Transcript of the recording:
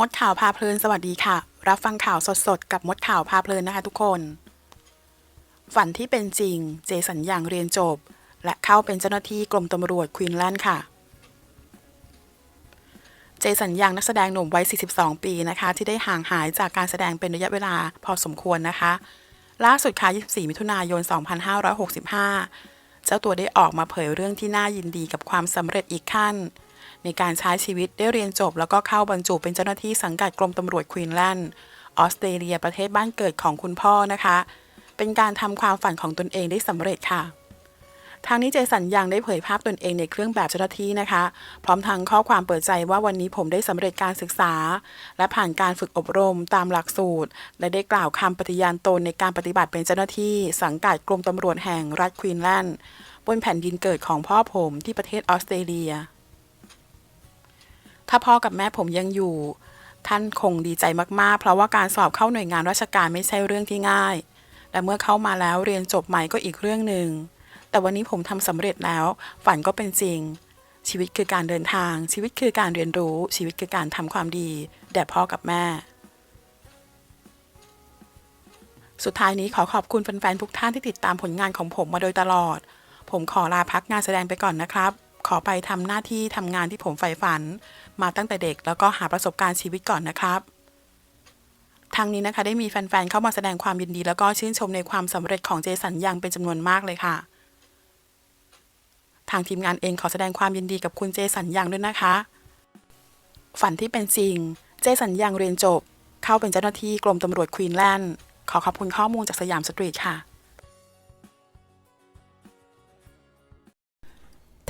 มดข่าวพาเพลินสวัสดีค่ะ รับฟังข่าวสดๆ กับมดข่าวพาเพลินนะคะทุกคน ฝันที่เป็นจริง เจสัญญางเรียนจบ และเข้าเป็นเจ้าหน้าที่กรมตำรวจควีนแลนด์ค่ะ เจสัญญางนักแสดงหนุ่มวัย 42 ปีนะคะ ที่ได้ห่างหายจากการแสดงเป็นระยะเวลาพอสมควรนะคะ ล่าสุดค่ะ 24 มิถุนายน 2565 เจ้าตัวได้ออกมาเผยเรื่องที่น่ายินดีกับความสำเร็จอีกขั้น ในการใช้ชีวิตได้เรียนจบ แล้วก็เข้าบรรจุเป็นเจ้าหน้าที่สังกัดกรมตำรวจควีนแลนด์ออสเตรเลียประเทศบ้านเกิดของคุณพ่อนะคะ เป็นการทำความฝันของตนเองได้สำเร็จค่ะทางนี้เจสันยังได้เผยภาพตนเองในเครื่องแบบเจ้าหน้าที่นะคะ พร้อมทั้งข้อความเปิดใจว่าวันนี้ผมได้สำเร็จการศึกษา และผ่านการฝึกอบรมตามหลักสูตร และได้กล่าวคำปฏิญาณตนในการปฏิบัติเป็นเจ้าหน้าที่ สังกัดกรมตำรวจแห่งรัฐควีนแลนด์บนแผ่นดินเกิดของพ่อผมที่ประเทศออสเตรเลีย ถ้าพ่อกับแม่ผมยังอยู่ ท่านคงดีใจมากๆ เพราะว่าการสอบเข้าหน่วยงานราชการไม่ใช่เรื่องที่ง่าย และเมื่อเข้ามาแล้วเรียนจบใหม่ก็อีกเรื่องหนึ่ง แต่วันนี้ผมทำสำเร็จแล้ว ฝันก็เป็นจริง ชีวิตคือการเดินทาง ชีวิตคือการเรียนรู้ ชีวิตคือการทำความดี แด่พ่อกับแม่สุดท้ายนี้ขอขอบคุณแฟนๆทุกท่านที่ติดตามผลงานของผมมาโดยตลอด ผมขอลาพักงานแสดงไปก่อนนะครับ ขอไปทำหน้าที่ทำงานที่ผมใฝ่ฝัน มาตั้งแต่เด็ก แล้วก็หาประสบการณ์ชีวิตก่อนนะครับทางนี้นะคะได้มีแฟนๆเข้ามาแสดงความยินดี แล้วก็ชื่นชมในความสำเร็จของเจสันยังเป็นจำนวนมากเลยค่ะ ทางทีมงานเองขอแสดงความยินดีกับคุณเจสันยังด้วยนะคะ ฝันที่เป็นจริง เจสันยังเรียนจบ เข้าเป็นเจ้าหน้าที่กรมตำรวจควีนแลนด์ขอขอบคุณข้อมูลจากสยามสตรีทค่ะ